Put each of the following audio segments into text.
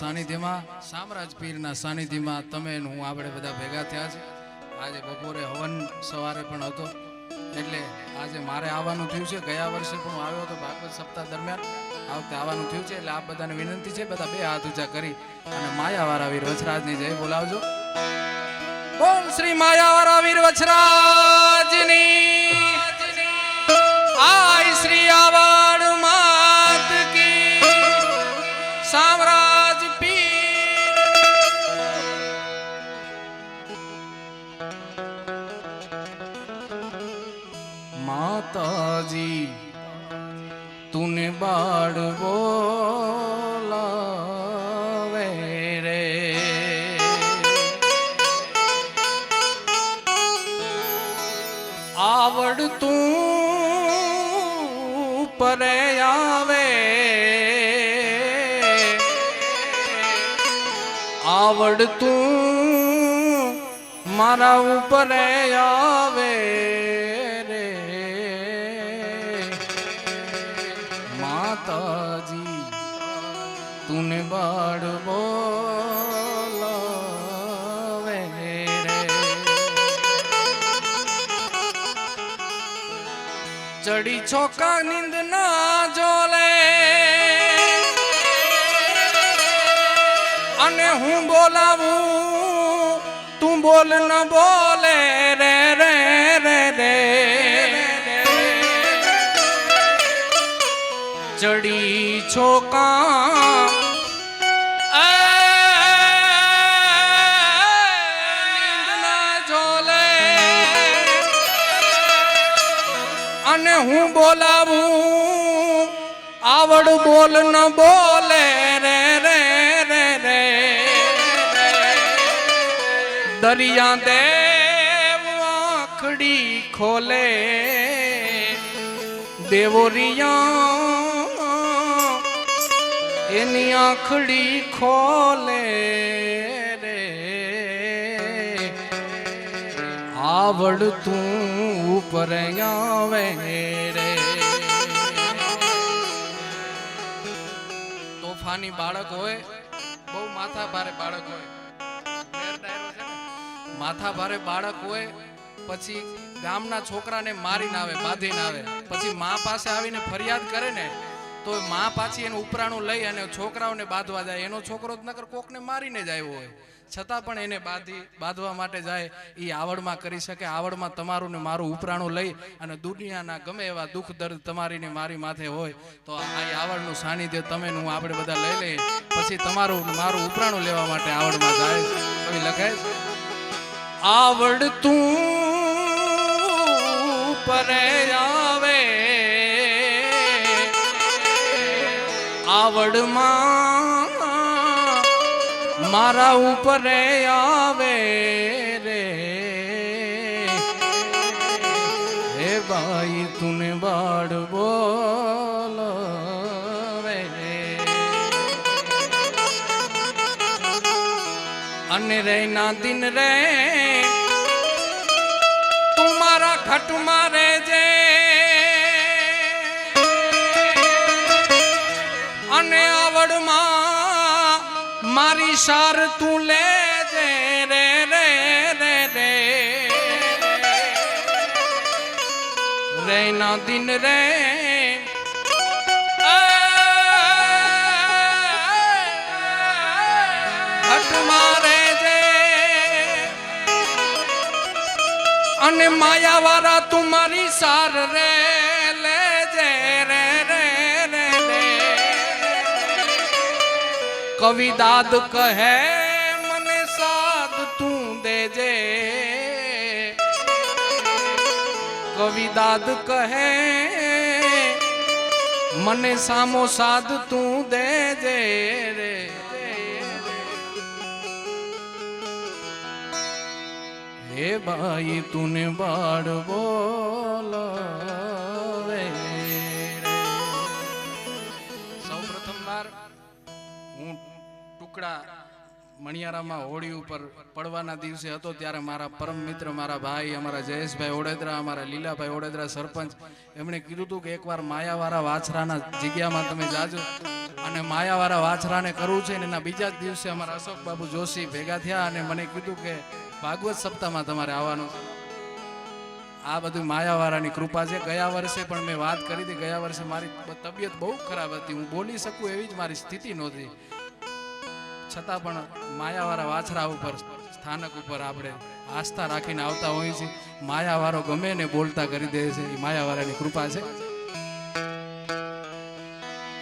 સાનિધ્યમાં પીરના સાનિધ્યમાં તમે હું આપણે બધા ભેગા થયા છે. આજે બપોરે હવન સવારે પણ હતો. એટલે આજે મારે આવવાનું થયું છે. ગયા વર્ષે પણ આવ્યો હતો ભાગવત સપ્તાહ દરમિયાન. આ વખતે આવવાનું થયું છે. એટલે આપ બધાને વિનંતી છે, બધા બે હાથ ઊંચા કરી અને માયાવાળા વીર વચરાજની જય બોલાવજો. બોલ શ્રી માયાવાળા વીર વચરાજની આવડતું મારા ઉપર આવે રે. માતાજી તુને બાળ બોલાવે રે. ચડી છોકા નિંદ બોલાવું? તું બોલ ન બોલે, રે રે રે રે ચડી છોકા અને હું બોલાવું? આવડ બોલ ન બોલે. દરિયા દેવ આખડી ખોલે. દેવોરિયા એની આખડી ખોલે રે. આવડતું ઉપર આવે રે. તોફાની બાળક હોય, બહુ માથા ભારે બાળક હોય. માથા ભારે બાળક હોય, પછી ગામના છોકરાને મારીને આવે, બાંધીને આવે. પછી મા પાસે આવીને ફરિયાદ કરે ને, તો મા પાછી એનું ઉપરાણું લઈ અને છોકરાઓને બાંધવા જાય. એનો છોકરો જ નકર કોકને મારીને જ હોય. છતાં પણ એને બાંધી, બાંધવા માટે જાય એ આવડમાં કરી શકે, આવડમાં તમારું ને મારું ઉપરાણું લઈ અને દુનિયાના ગમે એવા દુઃખ દર્દ તમારી ને મારી માથે હોય, તો આ આવડનું સાનિધ્ય તમે હું આપણે બધા લઈ લઈએ. પછી તમારું મારું ઉપરાણું લેવા માટે આવડમાં જાય. કવિ છે? આવડતું પરે આવે. આવડમાં મારા ઉપર આવે. અને રૈના દિન રે, તું મારા ખટમાં રહેજે. અને આવડમાં મારી સાર તું લેજે. રે રે રે રે. રે ના દિન રે અને માયા વાળા તું મારી સાર રે લેજે રે રે રે. કવિ દાદ કહે, મને સાદ તું દેજે. કવિ દાદ કહે, મને સામો સાદ તું દેજે હે ભાઈ તુને બાળ બોલાવે સૌ પ્રથમવાર હું ટુકડા મણિયારામાં હોળી ઉપર પડવાના દિવસે હતો ત્યારે મારા પરમ મિત્ર, મારા ભાઈ, અમારા જયેશભાઈ ઓડેદરા, અમારા લીલાભાઈ ઓડેદરા સરપંચ, એમણે કીધું હતું કે એકવાર માયાવાળા વાછરાના જગ્યામાં તમે જાજો. અને માયાવાળા વાછરાને કરવું છે એના બીજા જ દિવસે અમારા અશોક બાબુ જોશી ભેગા થયા અને મને કીધું કે, ભાગવત સપ્તાહમાં તમારે આવવાનું છે. આ બધું માયાવાળાની કૃપા છે. ગયા વર્ષે પણ મેં વાત કરી હતી. ગયા વર્ષે મારી તબિયત બહુ ખરાબ હતી. હું બોલી શકું એવી જ મારી સ્થિતિ નહોતી. છતાં પણ માયાવાળા વાછરા ઉપર, સ્થાનક ઉપર આપણે આસ્થા રાખીને આવતા હોઈએ છીએ. માયાવાળો ગમે ને બોલતા કરી દે છે. એ માયાવાળાની કૃપા છે.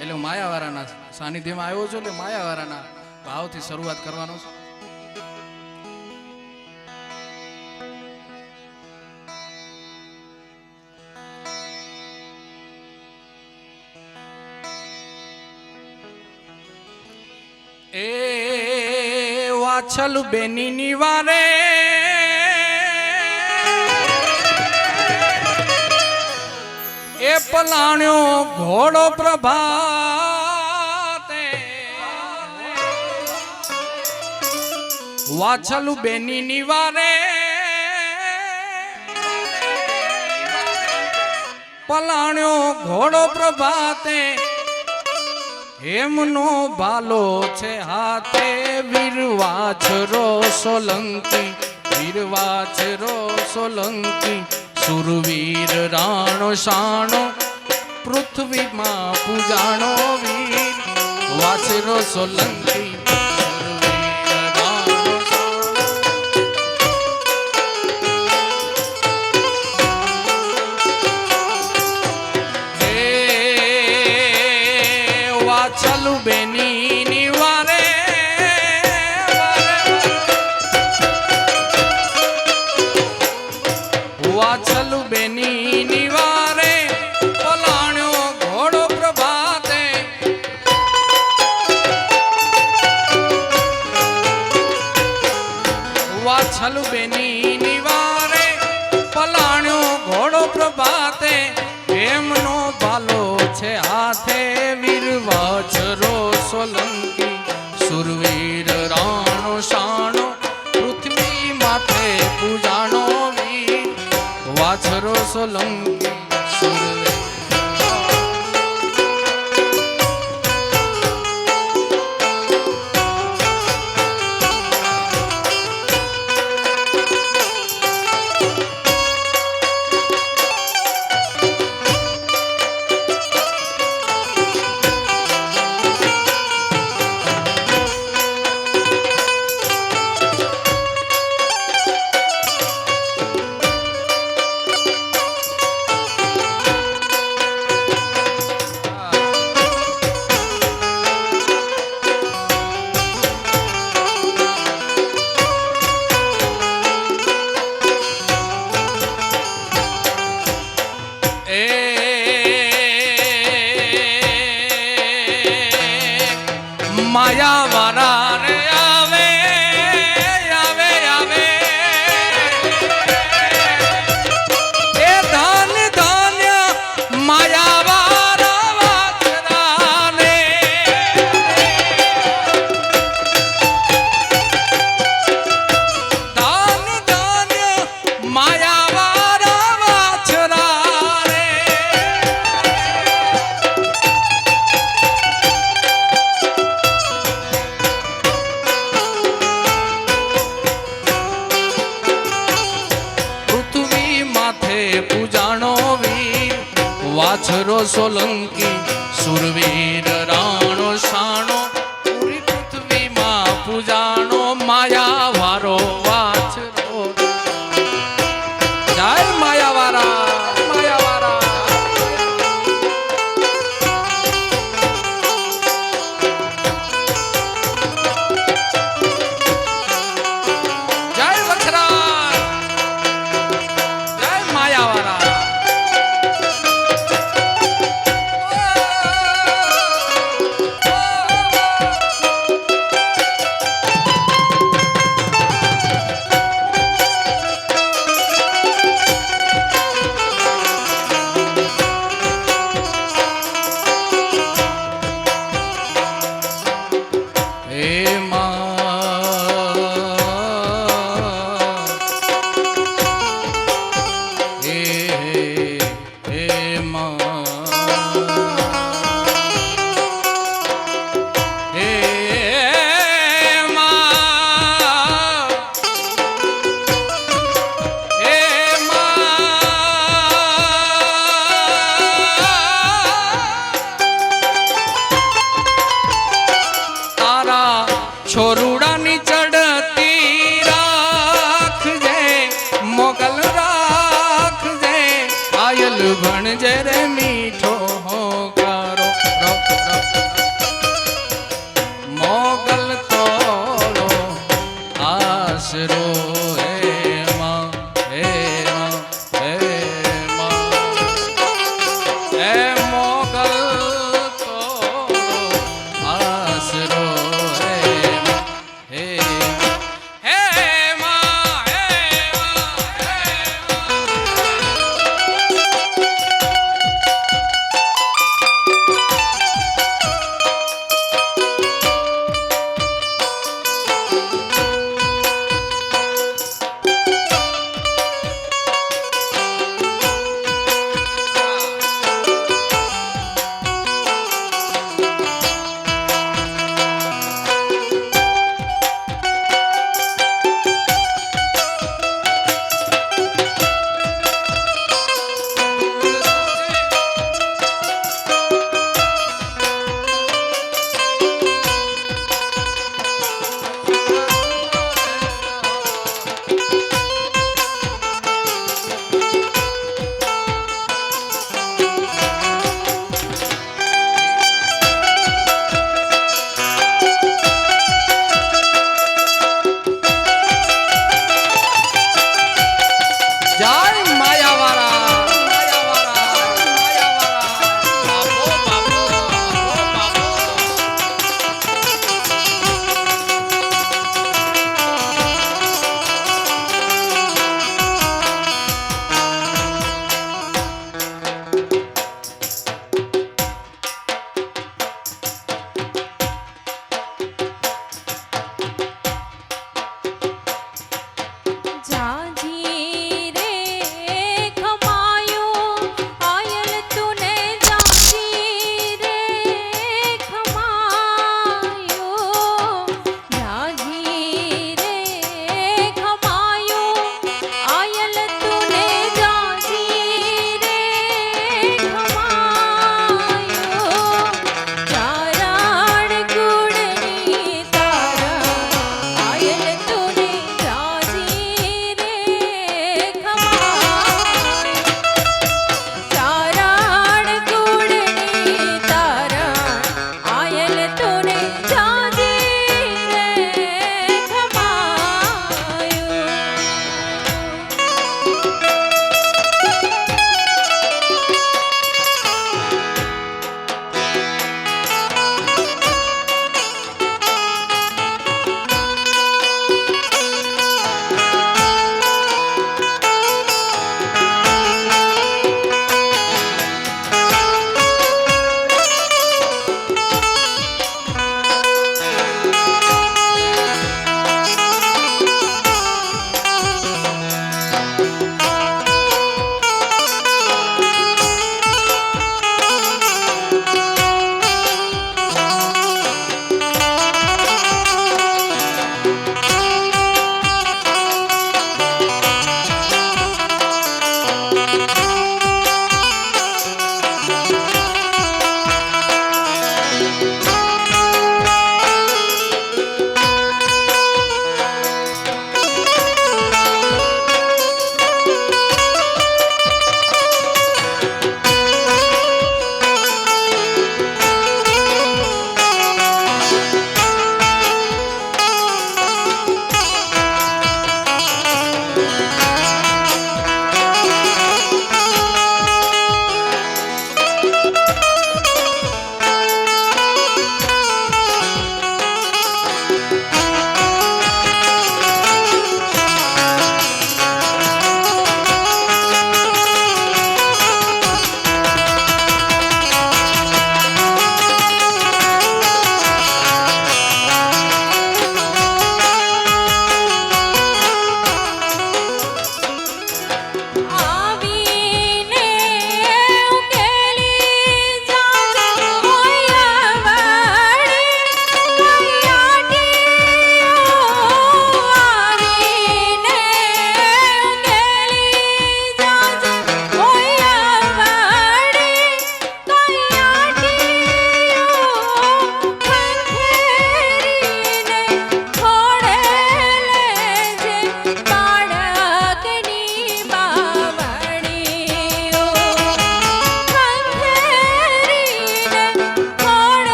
એટલે હું માયાવાળાના સાનિધ્યમાં આવ્યો છું એટલે માયાવાળાના ભાવથી શરૂઆત કરવાનો છું. એ વાછલ બેની નિવારે એ પલાણ્યો ઘોડો પ્રભાતે. વાછલું બેની નિવારે. પલાણ્યો ઘોડો પ્રભાતે. એમનો ભાલો છે હાથે વીરવાછરો સોલંકી વીરવાછરો સોલંકી સુરવીર રાણો શાણો પૃથ્વીમાં પૂજાણો વીર. વાછરો સોલંકી વાછરો સોલંકી વાછરો સોલંકી સુરવીર રાણો શાણો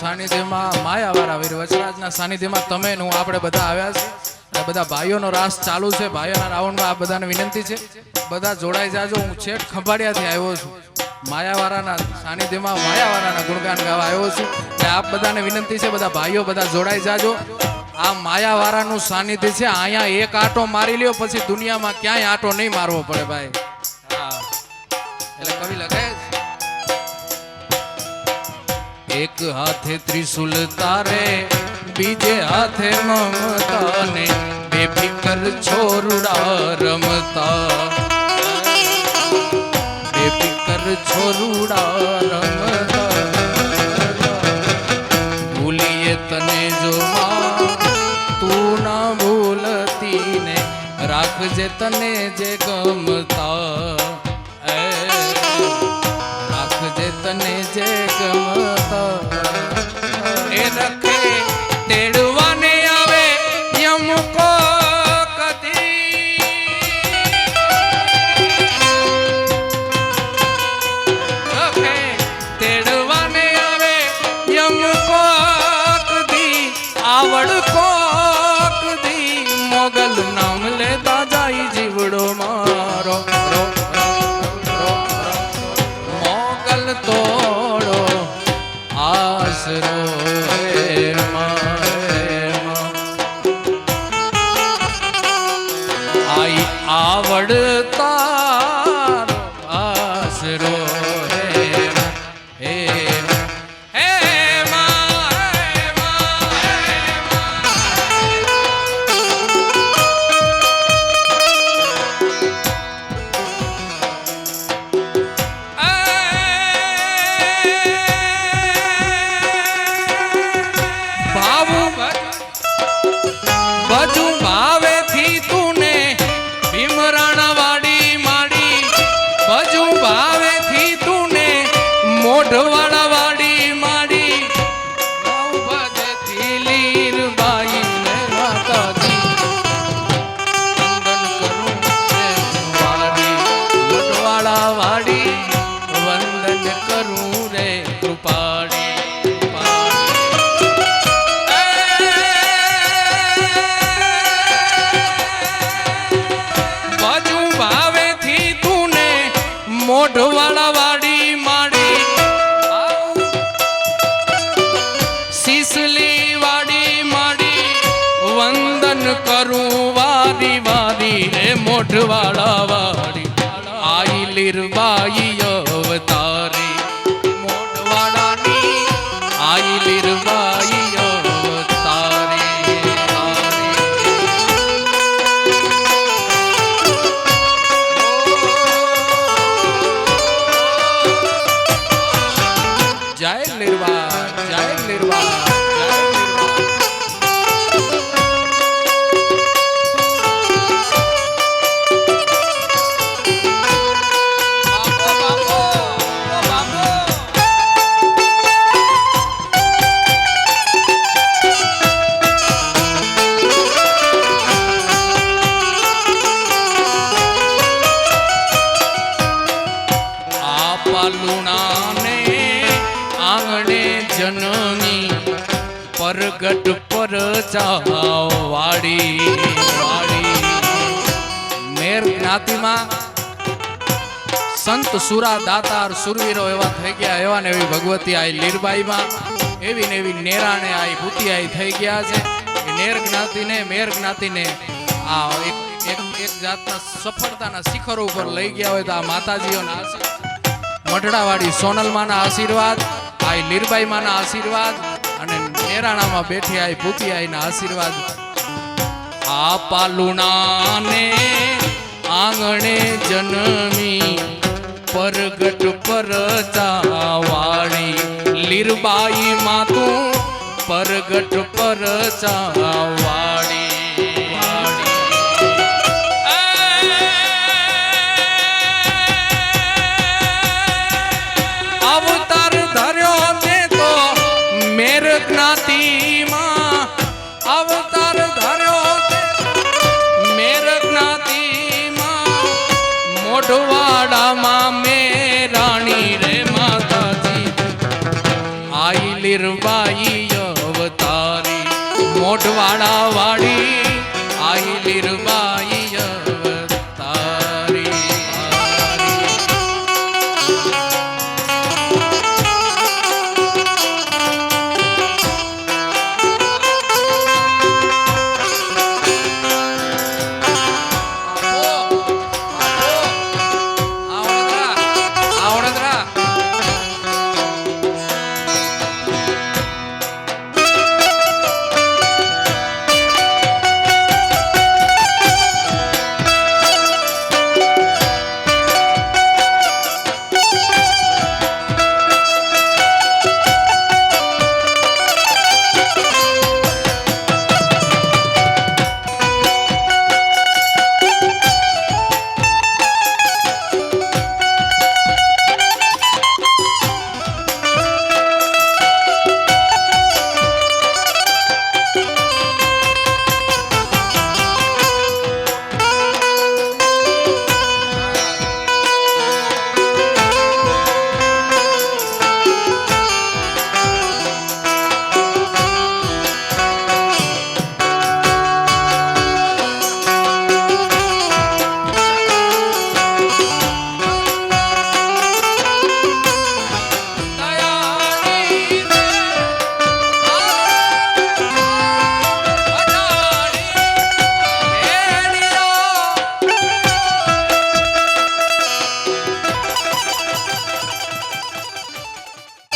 સાનિધ્યમાં માયાવાળા વીર વચરાજના સાનિધ્યમાં તમે હું આપણે બધા આવ્યા છે અને બધા ભાઈઓનો રાસ ચાલુ છે. ભાઈઓના રાઉન્ડમાં આ બધાને વિનંતી છે. બધા જોડાઈ જાજો. હું છેક ખંભાળિયાથી આવ્યો છું. માયાવાળાના સાનિધ્યમાં માયાવાળાના ગુણગાન ગાવા આવ્યો છું. એટલે આપ બધાને વિનંતી છે. બધા ભાઈઓ, બધા જોડાઈ જાજો. આ માયાવાળાનું સાનિધ્ય છે. અહીંયા એક આટો મારી લ્યો. પછી દુનિયામાં ક્યાંય આટો નહીં મારવો પડે ભાઈ. હા. એટલે કવિ લખે એક હાથે ત્રિશુલ તારે, બીજે હાથે મમતા ને બેફિકર છોરુડા રમતા. બેફિકર છોરુડા રમતા. ભૂલીએ તને જો તું ના ભૂલતી ને રાખજે તને જે ગમતા. રાખજે તને જે ગમતા. આવડ કોક દી મોગલ નામ વારી વારી રે મોઢવાળા વાડી આ પાલુણાને આંગણે જનની પરગટ પર વાડી મેર જ્ઞાતિમાં સંત સુરા દાતાર સુરવીરો એવા થઈ ગયા એવા ને એવી ભગવતી આઈ લીરબાઈમાં એવી ને એવી નેરાણે આઈ ભૂતિયાઈ થઈ ગયા છે. નેર જ્ઞાતિને, મેર જ્ઞાતિને આ એક એક જાતના સફળતાના શિખરો ઉપર લઈ ગયા હોય તો આ માતાજીઓના આશીર્વાદ. મઢડાવાળી સોનલમાના આશીર્વાદ, આઈ લીરબાઈમાના આશીર્વાદ અને નેરાણામાં બેઠી આઈ ભૂતી આઈના આશીર્વાદ. આ પાલુણાને આંગણે જન્મી પરગટ પર ચાવાળી. લીરબાઈ માં તું પરગટ પર ચાવાળી. લીરબાઈ અવતારી